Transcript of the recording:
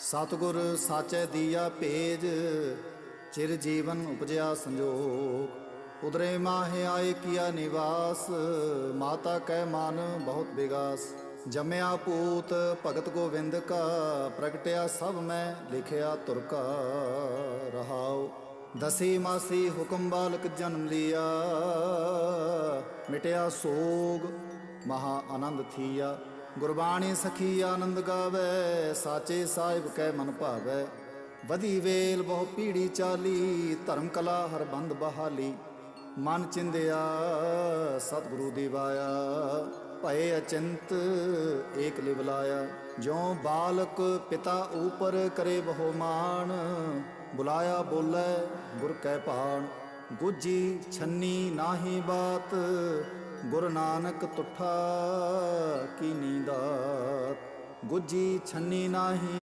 ਸਤਿਗੁਰ ਸਾਚੈ ਦੀਆ ਭੇਜ, ਚਿਰ ਜੀਵਨ ਉਪਜਿਆ ਸੰਜੋਗ। ਉਦਰੇ ਮਾਹੇ ਆਏ ਕੀਆ ਨਿਵਾਸ, ਮਾਤਾ ਕੈ ਮਨ ਬਹੁਤ ਵਿਗਾਸ ਜਮਿਆ ਪੂਤ ਭਗਤ ਗੋਵਿੰਦ ਕਾ, ਪ੍ਰਗਟਿਆ ਸਭ ਮੈਂ ਲਿਖਿਆ ਤੁਰ ਕਾ ਰਹਾਉ। ਦਸੀ ਮਾਸੀ ਹੁਕਮ ਬਾਲਕ ਜਨਮ ਲਿਆ, ਮਿਟਿਆ ਸੋਗ ਮਹਾ ਆਨੰਦ ਥੀਆ। ਗੁਰਬਾਣੀ ਸਖੀ ਆਨੰਦ ਗਾਵੇ, ਸਾਚੇ ਸਾਹਿਬ ਕੈ ਮਨ ਭਾਵੈ। ਵਧੀ ਵੇਲ ਬਹੁ ਪੀੜੀ ਚਾਲੀ, ਧਰਮ ਕਲਾ ਹਰ ਬੰਦ ਬਹਾਲੀ। ਮਨ ਚਿੰਦਿਆ, ਸਤਿਗੁਰੂ ਦੀ ਵਾਇਆ ਭਏ ਅਚੰਤ, ਏਕ ਲਿਵ ਲਾਇਆ। ਜਿਉ ਬਾਲਕ ਪਿਤਾ ਉਪਰ ਕਰੇ ਬਹੁ ਮਾਨ ਬੁਲਾਇਆ ਬੋਲੇ ਗੁਰ ਕੈ ਭਾਣ। ਗੁਜੀ ਛੰਨੀ ਨਾਹੀ ਬਾਤ, ਗੁਰ ਨਾਨਕ ਤੁਠਾ ਕੀ ਗੁੱਜੀ ਛੰਨੀ ਨਾਹੀ।